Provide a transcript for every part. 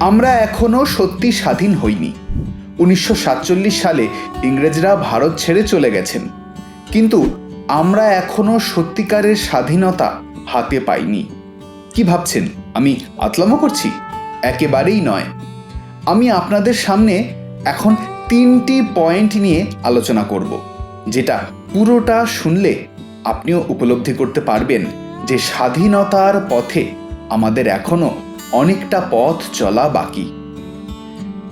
আমরা এখনও সত্যি স্বাধীন হইনি। উনিশশো সাতচল্লিশ সালে ইংরেজরা ভারত ছেড়ে চলে গেছেন। কিন্তু আমরা এখনও সত্যিকারের স্বাধীনতা হাতে পাইনি। কি ভাবছেন? আমি আতলামো করছি? একেবারেই নয়। আমি আপনাদের সামনে এখন তিনটি পয়েন্ট নিয়ে আলোচনা করব, যেটা পুরোটা শুনলে আপনিও উপলব্ধি করতে পারবেন যে স্বাধীনতার পথে আমাদের এখনও অনেকটা পথ চলা বাকি।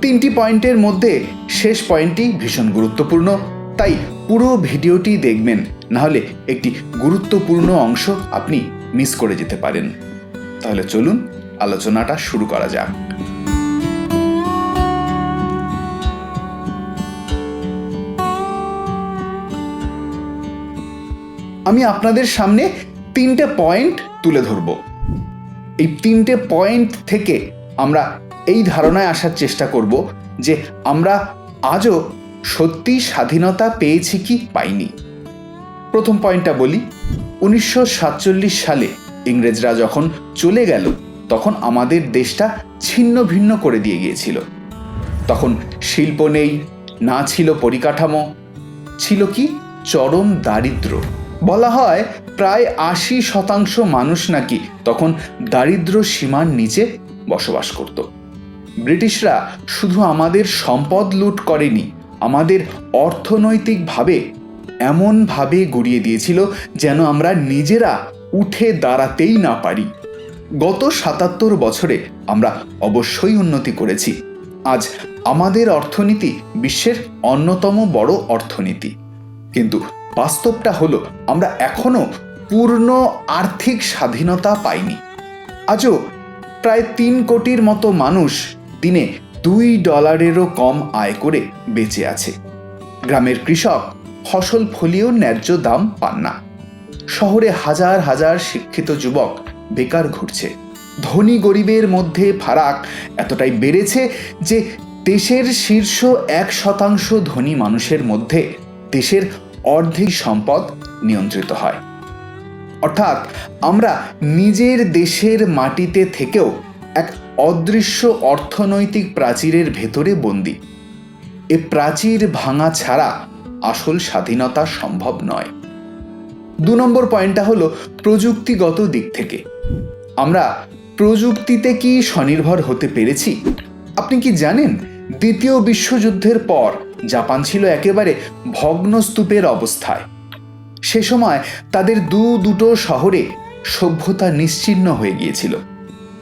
তিনটি পয়েন্টের মধ্যে শেষ পয়েন্টটি ভীষণ গুরুত্বপূর্ণ, তাই পুরো ভিডিওটি দেখবেন, নাহলে একটি গুরুত্বপূর্ণ অংশ আপনি মিস করে যেতে পারেন। তাহলে চলুন, আলোচনাটা শুরু করা যাক। আমি আপনাদের সামনে তিনটে পয়েন্ট তুলে ধরব। এই তিনটে পয়েন্ট থেকে আমরা এই ধারণায় আসার চেষ্টা করব যে আমরা আজও সত্যি স্বাধীনতা পেয়েছি কি পাইনি। প্রথম পয়েন্টটা বলি, উনিশশো সাতচল্লিশ সালে ইংরেজরা যখন চলে গেল, তখন আমাদের দেশটা ছিন্ন ভিন্ন করে দিয়ে গিয়েছিল। তখন শিল্প নেই, না ছিল পরিকাঠামো, ছিল কি চরম দারিদ্র। বলা হয় প্রায় আশি শতাংশ মানুষ নাকি তখন দারিদ্র সীমার নিচে বসবাস করত। ব্রিটিশরা শুধু আমাদের সম্পদ লুট করেনি, আমাদের অর্থনৈতিকভাবে এমনভাবে গড়িয়ে দিয়েছিল যেন আমরা নিজেরা উঠে দাঁড়াতেই না পারি। গত সাতাত্তর বছরে আমরা অবশ্যই উন্নতি করেছি। আজ আমাদের অর্থনীতি বিশ্বের অন্যতম বড় অর্থনীতি। কিন্তু বাস্তবটা হলো, আমরা এখনও পূর্ণ আর্থিক স্বাধীনতা পায়নি। আজও প্রায় তিন কোটির মতো মানুষ দিনে দুই ডলারেরও কম আয় করে বেঁচে আছে। গ্রামের কৃষক ফসল ফলিয়েও ন্যায্য দাম পান না। শহরে হাজার হাজার শিক্ষিত যুবক বেকার ঘুরছে। ধনী গরিবের মধ্যে ফারাক এতটাই বেড়েছে যে দেশের শীর্ষ এক শতাংশ ধনী মানুষের মধ্যে দেশের অর্ধেক সম্পদ নিয়ন্ত্রিত হয়। অর্থাৎ আমরা নিজের দেশের মাটিতে থেকেও এক অদৃশ্য অর্থনৈতিক প্রাচীরের ভেতরে বন্দি। এ প্রাচীর ভাঙা ছাড়া আসল স্বাধীনতা সম্ভব নয়। দু নম্বর পয়েন্টটা হলো প্রযুক্তিগত দিক থেকে। আমরা প্রযুক্তিতে কি স্বনির্ভর হতে পেরেছি? আপনি কি জানেন, দ্বিতীয় বিশ্বযুদ্ধের পর জাপান ছিল একেবারে ভগ্নস্তূপের অবস্থায়। সে সময় তাদের দু দুটো শহরে সভ্যতা নিশ্চিহ্ন হয়ে গিয়েছিল।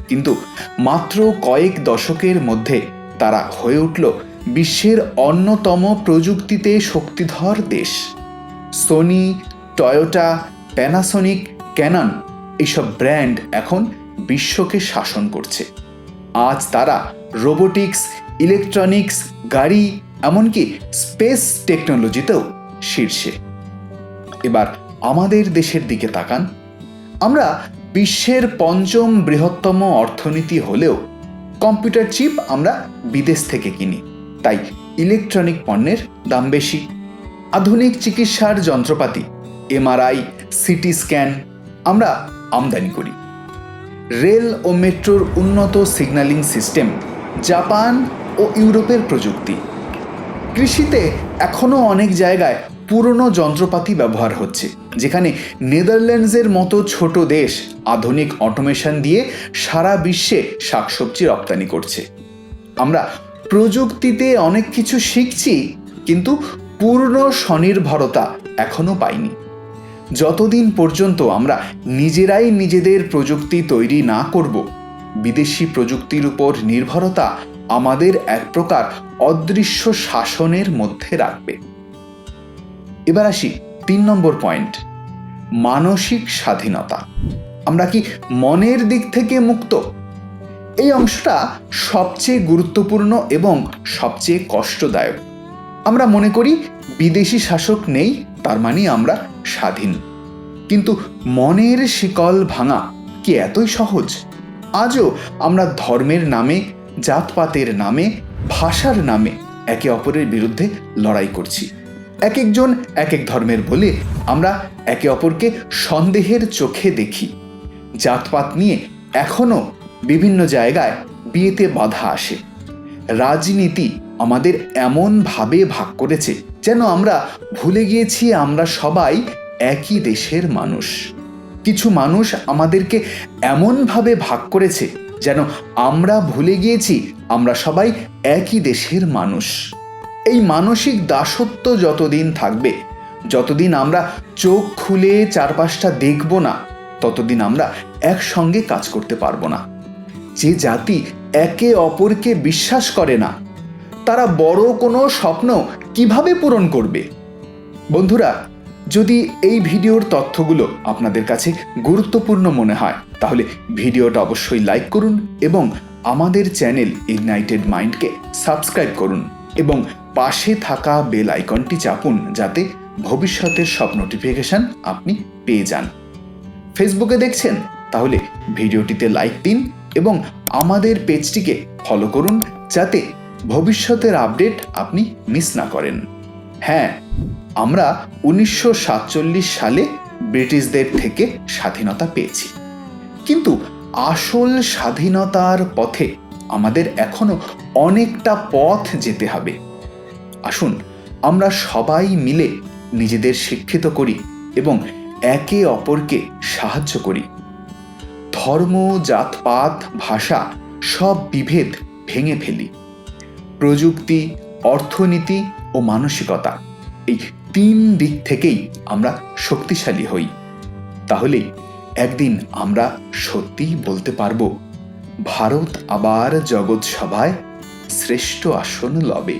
কিন্তু মাত্র কয়েক দশকের মধ্যে তারা হয়ে উঠল বিশ্বের অন্যতম প্রযুক্তিতে শক্তিধর দেশ। সোনি, টয়োটা প্যানাসোনিক ক্যানন এইসব ব্র্যান্ড এখন বিশ্বকে শাসন করছে। আজ তারা রোবোটিক্স, ইলেকট্রনিক্স, গাড়ি, এমনকি স্পেস টেকনোলজিতেও শীর্ষে। এবার আমাদের দেশের দিকে তাকান। আমরা বিশ্বের পঞ্চম বৃহত্তম অর্থনীতি হলেও কম্পিউটার চিপ আমরা বিদেশ থেকে কিনি। তাই ইলেকট্রনিক পণ্যের দাম বেশি। আধুনিক চিকিৎসার যন্ত্রপাতি, এমআরআই, সিটি স্ক্যান আমরা আমদানি করি। রেল ও মেট্রোর উন্নত সিগন্যালিং সিস্টেম জাপান ও ইউরোপের প্রযুক্তি। কৃষিতে এখনও অনেক জায়গায় পুরনো যন্ত্রপাতি ব্যবহার হচ্ছে, যেখানে নেদারল্যান্ডসের মতো ছোট দেশ আধুনিক অটোমেশন দিয়ে সারা বিশ্বে শাকসবজি রপ্তানি করছে। আমরা প্রযুক্তিতে অনেক কিছু শিখছি, কিন্তু পূর্ণ স্বনির্ভরতা এখনও পাইনি। যতদিন পর্যন্ত আমরা নিজেরাই নিজেদের প্রযুক্তি তৈরি না করব, বিদেশি প্রযুক্তির উপর নির্ভরতা আমাদের এক প্রকার অদৃশ্য শাসনের মধ্যে রাখবে। এবার আসি তিন নম্বর পয়েন্ট মানসিক স্বাধীনতা। আমরা কি মনের দিক থেকে মুক্ত? এই অংশটা সবচেয়ে গুরুত্বপূর্ণ এবং সবচেয়ে কষ্টদায়ক। আমরা মনে করি বিদেশি শাসক নেই, তার মানে আমরা স্বাধীন। কিন্তু মনের শিকল ভাঙা কি এতই সহজ? আজও আমরা ধর্মের নামে, জাতপাতের নামে, ভাষার নামে একে অপরের বিরুদ্ধে লড়াই করছি। এক একজন এক এক ধর্মের বলে আমরা একে অপরকে সন্দেহের চোখে দেখি। জাতপাত নিয়ে এখনও বিভিন্ন জায়গায় বিয়েতে বাধা আসে। রাজনীতি আমাদের এমনভাবে ভাগ করেছে যেন আমরা ভুলে গিয়েছি আমরা সবাই একই দেশের মানুষ। কিছু মানুষ আমাদেরকে এমনভাবে ভাগ করেছে যেন আমরা ভুলে গিয়েছি আমরা সবাই একই দেশের মানুষ। এই মানসিক দাসত্ব যতদিন থাকবে, যতদিন আমরা চোখ খুলে চারপাশটা দেখব না, ততদিন আমরা একসঙ্গে কাজ করতে পারব না। যে জাতি একে অপরকে বিশ্বাস করে না, তারা বড় কোনো স্বপ্ন কীভাবে পূরণ করবে? বন্ধুরা, যদি এই ভিডিওর তথ্যগুলো আপনাদের কাছে গুরুত্বপূর্ণ মনে হয়, তাহলে ভিডিওটা অবশ্যই লাইক করুন এবং আমাদের চ্যানেল ইগনাইটেড মাইন্ডকে সাবস্ক্রাইব করুন। এবং পাশে থাকা বেল আইকনটি চাপুন যাতে ভবিষ্যতের সব নোটিফিকেশন আপনি পেয়ে যান। ফেসবুকে দেখছেন? তাহলে ভিডিওটিতে লাইক দিন এবং আমাদের পেজটিকে ফলো করুন যাতে ভবিষ্যতের আপডেট আপনি মিস না করেন। হ্যাঁ আমরা উনিশশো সাতচল্লিশ সালে ব্রিটিশদের থেকে স্বাধীনতা পেয়েছি। কিন্তু আসল স্বাধীনতার পথে আমাদের এখনও অনেকটা পথ যেতে হবে। আসুন, আমরা সবাই মিলে নিজেদের শিক্ষিত করি এবং একে অপরকে সাহায্য করি। ধর্ম জাতপাত ভাষা সব বিভেদ ভেঙে ফেলি। প্রযুক্তি, অর্থনীতি ও মানসিকতা এই তিন দিক থেকেই আমরা শক্তিশালী হই। তাহলেই একদিন আমরা সত্যিই বলতে পারব ভারত আবার জগৎ সভায় শ্রেষ্ঠ আসন লবে।